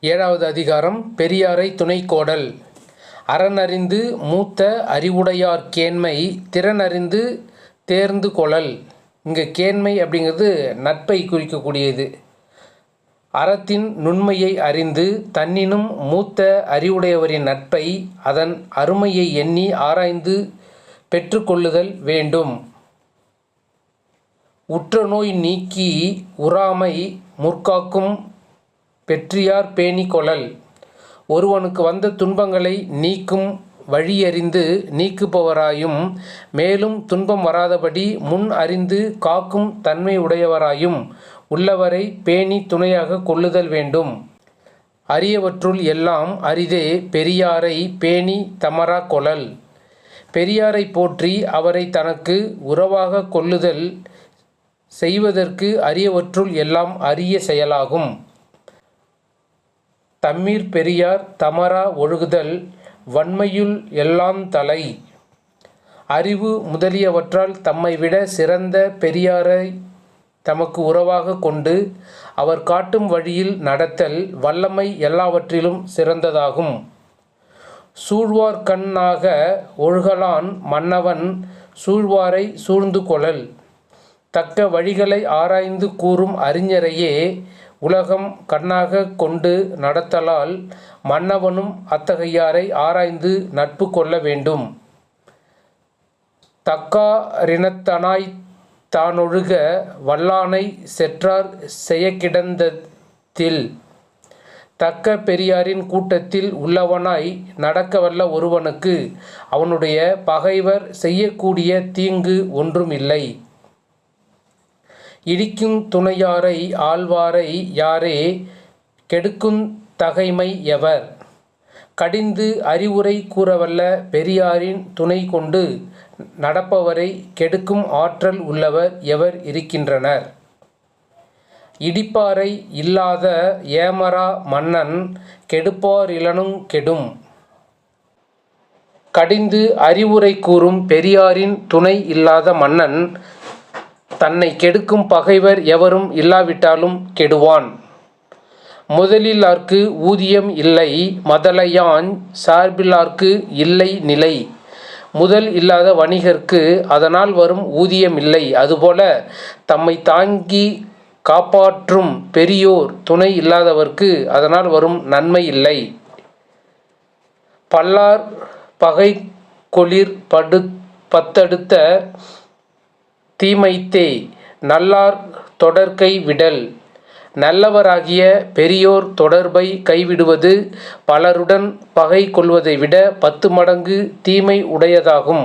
ஏழாவது அதிகாரம் பெரியாரை துணைக்கோடல். அறனறிந்து மூத்த அறிவுடையார் கேண்மை திறனறிந்து தேர்ந்து கொளல் இங்கே கேண்மை அப்படிங்கிறது நட்பை குறிக்கக்கூடியது. அறத்தின் நுண்மையை அறிந்து தன்னினும் மூத்த அறிவுடையவரின் நட்பை அதன் அருமையை எண்ணி ஆராய்ந்து பெற்றுக்கொள்ளுதல் வேண்டும். உற்ற நோய் நீக்கி உறாமை முற்காக்கும் பெற்றியார் பேணி கொளல் ஒருவனுக்கு வந்த துன்பங்களை நீக்கும் வழியறிந்து நீக்குபவராயும் மேலும் துன்பம் வராதபடி முன் அறிந்து காக்கும் தன்மை உடையவராயும் உள்ளவரை பேணி துணையாக கொள்ளுதல் வேண்டும். அரியவற்றுள் எல்லாம் அரிதே பெரியாரை பேணி தமரா கொளல் பெரியாரை போற்றி அவரை தனக்கு உறவாக கொள்ளுதல் செய்வதற்கு அரியவற்றுள் எல்லாம் அரிய செயலாகும். தம்மீர் பெரியார் தமரா ஒழுகுதல் வன்மையுள் எல்லாந்தலை அறிவு முதலியவற்றால் தம்மை விட சிறந்த பெரியாரை தமக்கு உறவாக கொண்டு அவர் காட்டும் வழியில் நடத்தல் வல்லமை எல்லாவற்றிலும் சிறந்ததாகும். சூழ்வார்கண்ணாக ஒழுகலான் மன்னவன் சூழ்வாரை சூழ்ந்து கொளல். தக்க வழிகளை ஆராய்ந்து கூறும் அறிஞரையே உலகம் கண்ணாக கொண்டு நடத்தலால் மன்னவனும் அத்தகையாரை ஆராய்ந்து நட்பு கொள்ள வேண்டும். தக்காரினத்தனாய் தானொழுக வல்லானை செற்றார் செயக்கிடந்ததில். தக்க பெரியாரின் கூட்டத்தில் உள்ளவனாய் நடக்கவல்ல ஒருவனுக்கு அவனுடைய பகைவர் செய்யக்கூடிய தீங்கு ஒன்றும் இல்லை இடிக்கும் துணையாரை ஆழ்வாரை யாரே? கெடுக்குந் தகைமை எவர்? கடிந்து அறிவுரை கூறவல்ல பெரியாரின் துணை கொண்டு நடப்பவரை கெடுக்கும் ஆற்றல் உள்ளவர் எவர் இருக்கின்றனர்? இடிப்பாரை இல்லாத ஏமரா மன்னன் கெடுப்பாரிலனுங் கெடும். கடிந்து அறிவுரை கூறும் பெரியாரின் துணை இல்லாத மன்னன் தன்னை கெடுக்கும் பகைவர் எவரும் இல்லாவிட்டாலும் கெடுவான். முதலிலார்க்கு ஊதியம் இல்லை மதலையான் சார்பிலார்க்கு இல்லை நிலை. முதல் இல்லாத வணிகர்க்கு அதனால் வரும் ஊதியம் இல்லை. அதுபோல தம்மை தாங்கி காப்பாற்றும் பெரியோர் துணை இல்லாதவர்க்கு அதனால் வரும் நன்மை இல்லை. பல்லார் பகை கொளிர் படு பத்தடுத்த தீமைத்தே நல்லார் தொடர்கை விடல். நல்லவராகிய பெரியோர் தொடர்பை கைவிடுவது பலருடன் பகை கொள்வதை விட பத்து மடங்கு தீமை உடையதாகும்.